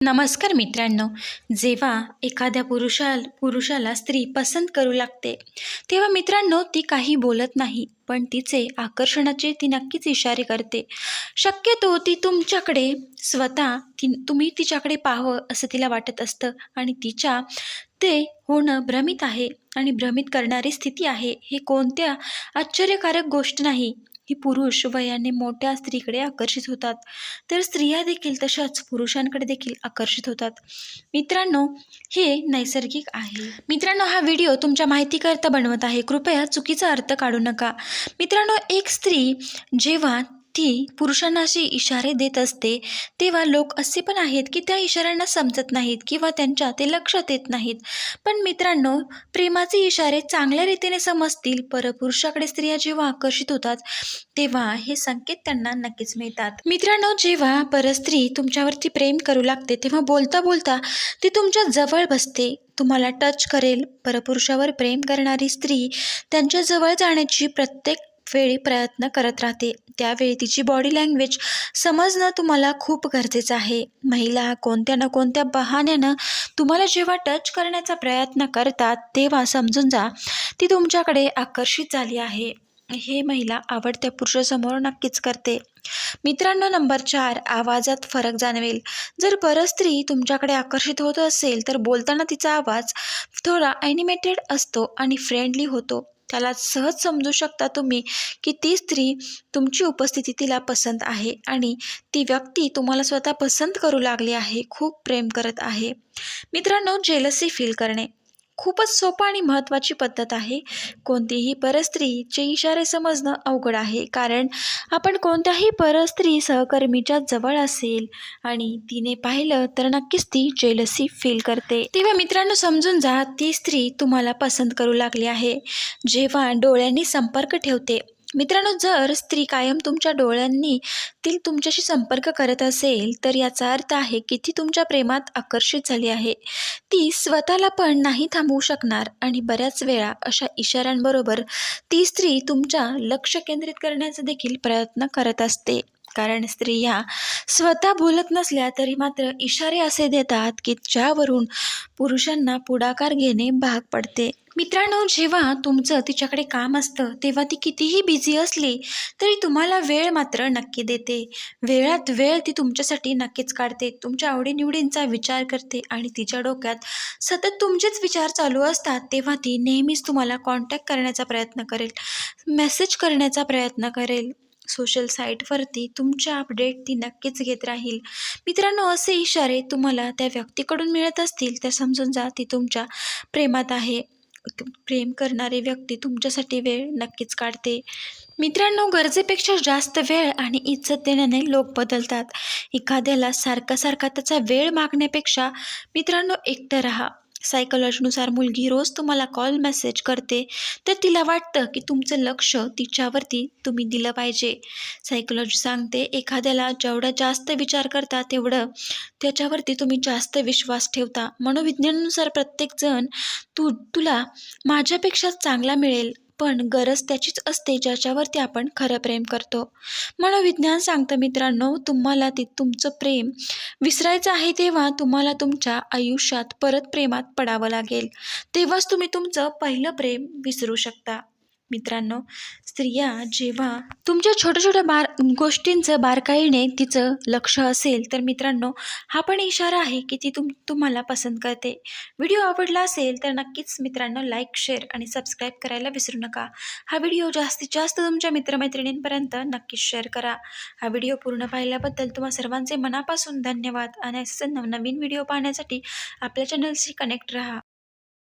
नमस्कार मित्रांनो. जेव्हा एखाद्या पुरुषा पुरुषाला स्त्री पसंत करू लागते तेव्हा मित्रांनो ती काही बोलत नाही पण तिचे आकर्षणाचे ती नक्कीच इशारे करते. शक्यतो ती तुमच्याकडे स्वतः ती तुम्ही तिच्याकडे पाहावं असं तिला वाटत असतं आणि तिच्या ते होणं भ्रमित आहे आणि भ्रमित करणारी स्थिती आहे. हे कोणत्या आश्चर्यकारक गोष्ट नाही. ही पुरुष वयाने मोठ्या स्त्रीकडे आकर्षित होतात. तर स्त्रिया देखील तशाच पुरुषांकडे देखील आकर्षित होतात. मित्रांनो हे नैसर्गिक आहे. मित्रांनो हा व्हिडिओ तुमच्या माहितीकरता बनवत आहे. कृपया चुकीचा अर्थ काढू नका. मित्रांनो एक स्त्री जेव्हा ती पुरुषांना असे इशारे देत असते तेव्हा लोक असे पण आहेत की त्या इशाऱ्यांना समजत नाहीत किंवा त्यांच्या ते लक्षात येत नाहीत. पण मित्रांनो प्रेमाचे इशारे चांगल्या रीतीने समजतील परपुरुषाकडे स्त्रिया जेव्हा आकर्षित होतात तेव्हा हे संकेत त्यांना नक्कीच मिळतात. मित्रांनो जेव्हा परस्त्री तुमच्यावरती प्रेम करू लागते तेव्हा बोलता बोलता ती तुमच्या जवळ बसते. तुम्हाला टच करेल. परपुरुषावर प्रेम करणारी स्त्री त्यांच्या जवळ जाण्याची प्रत्येक वेळी प्रयत्न करत राहते. त्यावेळी तिची बॉडी लँग्वेज समजणं तुम्हाला खूप गरजेचं आहे. महिला कोणत्या ना कोणत्या बहाण्यानं तुम्हाला जेव्हा टच करण्याचा प्रयत्न करतात तेव्हा समजून जा ती तुमच्याकडे आकर्षित झाली आहे. हे महिला आवडत्या पुरुषासमोर नक्कीच करते. मित्रांनो नंबर चार आवाजात फरक जाणवेल. जर परस्त्री तुमच्याकडे आकर्षित होत असेल तर बोलताना तिचा आवाज थोडा ॲनिमेटेड असतो आणि फ्रेंडली होतो. त्याला सहज समजू शकता तुम्ही की ती स्त्री तुमची उपस्थिती तिला पसंत आहे आणि ती व्यक्ती तुम्हाला स्वतः पसंत करू लागली आहे खूप प्रेम करत आहे. मित्रांनो जेलसी फील करणे. खूपच सोपं आणि महत्त्वाची पद्धत आहे. कोणतीही परस्त्रीचे इशारे समजणं अवघड आहे. कारण आपण कोणत्याही परस्त्री सहकर्मीच्या जवळ असेल आणि तिने पाहिलं तर नक्कीच ती जेलसी फील करते. तेव्हा मित्रांनो समजून जा ती स्त्री तुम्हाला पसंत करू लागली आहे. जेव्हा डोळ्यांनी संपर्क ठेवते मित्रांनो जर स्त्री कायम तुमच्या डोळ्यांनी ती तुमच्याशी संपर्क करत असेल तर याचा अर्थ आहे की ती तुमच्या प्रेमात आकर्षित झाली आहे. ती स्वतःला पण नाही थांबवू शकणार आणि बऱ्याच वेळा अशा इशाऱ्यांबरोबर ती स्त्री तुमच्या लक्ष केंद्रित करण्याचा देखील प्रयत्न करत असते. कारण स्त्रिया स्वतः बोलत नसल्या तरी मात्र इशारे असे देतात की ज्यावरून पुरुषांना पुढाकार घेणे भाग पडते. मित्रांनो जेव्हा तुमचं तिच्याकडे काम असतं तेव्हा ती कितीही बिझी असली तरी तुम्हाला वेळ मात्र नक्की देते. वेळात वेळ ती तुमच्यासाठी नक्कीच काढते तुमच्या आवडीनिवडींचा विचार करते आणि तिच्या डोक्यात सतत तुमचेच विचार चालू असतात तेव्हा ती नेहमीच तुम्हाला कॉन्टॅक्ट करण्याचा प्रयत्न करेल मेसेज करण्याचा प्रयत्न करेल. सोशल साईटवरती तुमच्या अपडेट ती नक्कीच घेत राहील. मित्रांनो असे इशारे तुम्हाला त्या व्यक्तीकडून मिळत असतील तर समजून जा ती तुमच्या प्रेमात आहे. प्रेम करणारी व्यक्ती तुमच्यासाठी वेळ नक्कीच काढते. मित्रांनो गरजेपेक्षा जास्त वेळ आणि इज्जत देण्याने लोक बदलतात. एखाद्याला सारखा सारखा त्याचा वेळ मागण्यापेक्षा मित्रांनो एकटं राहा. सायकोलॉजीनुसार मुलगी रोज तुम्हाला कॉल मेसेज करते तर तिला वाटतं की तुमचं लक्ष तिच्यावरती तुम्ही दिलं पाहिजे. सायकोलॉजी सांगते एखाद्याला जेवढा जास्त विचार करता तेवढं त्याच्यावरती तुम्ही जास्त विश्वास ठेवता. मनोविज्ञानानुसार प्रत्येकजण तू तुला माझ्यापेक्षा चांगला मिळेल पण गरज त्याचीच असते ज्याच्यावरती आपण खरं प्रेम करतो. मनोविज्ञान सांगतं मित्रांनो तुम्हाला ते तुमचं प्रेम विसरायचं आहे तेव्हा तुम्हाला तुमच्या आयुष्यात परत प्रेमात पडावं लागेल. तेव्हाच तुम्ही तुमचं पहिलं प्रेम विसरू शकता. मित्रांनो स्त्रिया जेव्हा तुमच्या छोट्या छोट्या बार गोष्टींचं बारकाईने तिचं लक्ष असेल तर मित्रांनो हा पण इशारा आहे की ती तुम तुम्हाला पसंत करते. व्हिडिओ आवडला असेल तर नक्कीच मित्रांनो लाईक शेअर आणि सबस्क्राईब करायला विसरू नका. हा व्हिडिओ जास्तीत जास्त तुमच्या मित्रमैत्रिणींपर्यंत नक्कीच शेअर करा. हा व्हिडिओ पूर्ण पाहिल्याबद्दल तुम्हा सर्वांचे मनापासून धन्यवाद. आणि असं नवनवीन व्हिडिओ पाहण्यासाठी आपल्या चॅनलशी कनेक्ट रहा.